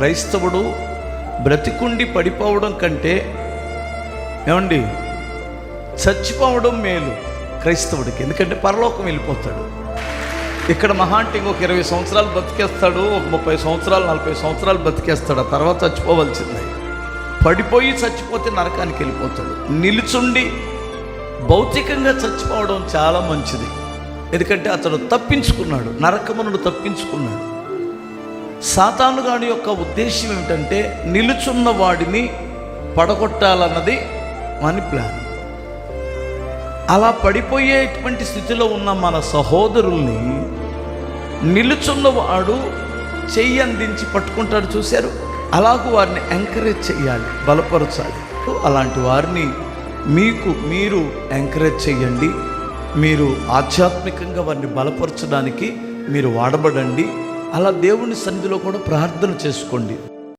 క్రైస్తవుడు బ్రతికుండి పడిపోవడం కంటే ఏమండి? చచ్చిపోవడం మేలు క్రైస్తవుడికి. ఎందుకంటే పరలోకం వెళ్ళిపోతాడు. ఇక్కడ మహా అంటే ఇంకొక ఇరవై సంవత్సరాలు బతికేస్తాడు ఒక ముప్పై సంవత్సరాలు నలభై సంవత్సరాలు బతికేస్తాడు ఆ తర్వాత చచ్చిపోవలసిందే. పడిపోయి చచ్చిపోతే నరకానికి వెళ్ళిపోతాడు. నిలుచుండి భౌతికంగా చచ్చిపోవడం చాలా మంచిది. ఎందుకంటే అతడు తప్పించుకున్నాడు. నరకమును తప్పించుకున్నాడు. సాతానుగాడి యొక్క ఉద్దేశం ఏమిటంటే నిలుచున్న వాడిని పడగొట్టాలన్నది వాని ప్లాన్. అలా పడిపోయేటువంటి స్థితిలో ఉన్న మన సహోదరుల్ని నిలుచున్నవాడు చెయ్యి అందించి పట్టుకుంటాడు చూశారు? అలాగూ వారిని ఎంకరేజ్ చేయాలి బలపరచాలి. అలాంటి వారిని మీకు మీరు ఎంకరేజ్ చేయండి. మీరు ఆధ్యాత్మికంగా వారిని బలపరచడానికి మీరు వాడబడండి. అలా దేవుని సన్నిధిలో కూడా ప్రార్థన చేసుకోండి.